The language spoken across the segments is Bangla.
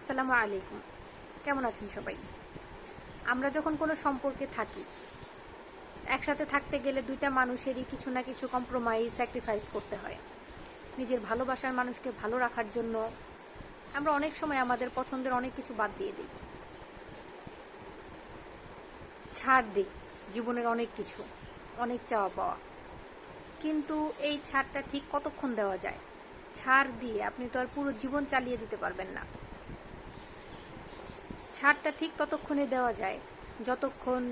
আসসালামু আলাইকুম। কেমন আছেন সবাই? আমরা যখন কোনো সম্পর্কে থাকি, একসাথে থাকতে গেলে দুইটা মানুষেরই কিছু না কিছু কম্প্রোমাইজ স্যাক্রিফাইস করতে হয়। নিজের ভালোবাসার মানুষকে ভালো রাখার জন্য আমরা অনেক সময় আমাদের পছন্দের অনেক কিছু বাদ দিয়ে দিই। ছাড় দিই জীবনের অনেক কিছু, অনেক চাওয়া পাওয়া। কিন্তু এই ছাড়টা ঠিক কতক্ষণ দেওয়া যায়? ছাড় দিয়ে আপনি তো আর পুরো জীবন চালিয়ে দিতে পারবেন না। ছাড়টা ঠিক ততক্ষণে দেওয়া যায়। যতক্ষণ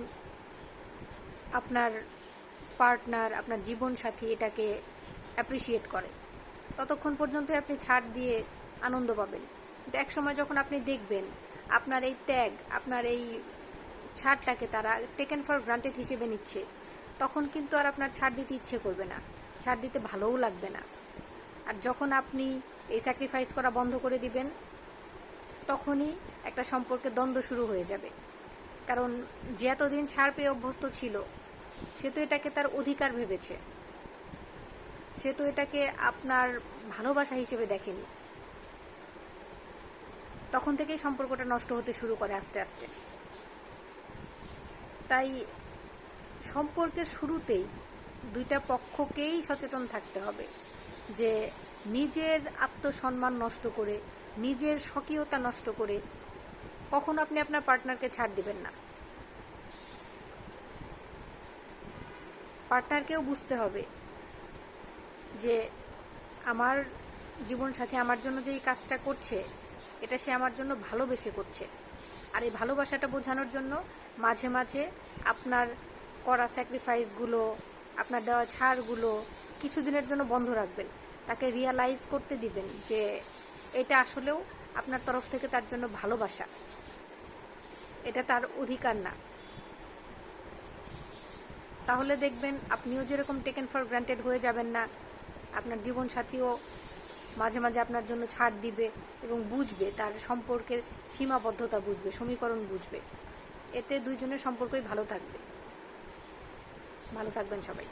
আপনার পার্টনার, আপনার জীবন সাথী এটাকে অ্যাপ্রিসিয়েট করে, ততক্ষণ পর্যন্ত আপনি ছাড় দিয়ে আনন্দ পাবেন। কিন্তু এক সময় যখন আপনি দেখবেন আপনার এই ত্যাগ, আপনার এই ছাড়টাকে তারা টেকেন ফর গ্রান্টেড হিসেবে নিচ্ছে, তখন কিন্তু আর আপনার ছাড় দিতে ইচ্ছে করবে না। ছাড় দিতে ভালোও লাগবে না। আর যখন আপনি এই স্যাক্রিফাইস করা বন্ধ করে দিবেন তখনই একটা সম্পর্কে দ্বন্দ্ব শুরু হয়ে যাবে। কারণ যে এতদিন ছাড় পেয়ে অভ্যস্ত ছিল, সে তো এটাকে তার অধিকার ভেবেছে। সে তো এটাকে আপনার ভালোবাসা হিসেবে দেখেনি। তখন থেকেই সম্পর্কটা নষ্ট হতে শুরু করে আস্তে আস্তে। তাই সম্পর্কের শুরুতেই দুইটা পক্ষকেই সচেতন থাকতে হবে যে নিজের আত্মসম্মান নষ্ট করে নিজের স্বকীয়তা নষ্ট করে কখনো আপনি আপনার পার্টনারকে ছাড় দিবেন না। পার্টনারকেও বুঝতে হবে যে আমার জীবন সাথী আমার জন্য যে এই কাজটা করছে, এটা সে আমার জন্য ভালোবেসে করছে। আর এই ভালোবাসাটা বোঝানোর জন্য মাঝে মাঝে আপনার করা স্যাক্রিফাইসগুলো আপনার দেওয়া ছাড়গুলো কিছুদিনের জন্য বন্ধ রাখবেন। তাকে রিয়ালাইজ করতে দিবেন যে এটা আসলেও আপনার তরফ থেকে তার জন্য ভালোবাসা। এটা তার অধিকার না। তাহলে দেখবেন, আপনিও যেরকম টেকেন ফর গ্রান্টেড হয়ে যাবেন না, আপনার জীবন সাথীও মাঝে মাঝে আপনার জন্য ছাড় দিবে এবং বুঝবে, তার সম্পর্কের সীমাবদ্ধতা বুঝবে, সমীকরণ বুঝবে। এতে দুইজনের সম্পর্কই ভালো থাকবে। ভালো থাকবেন সবাই।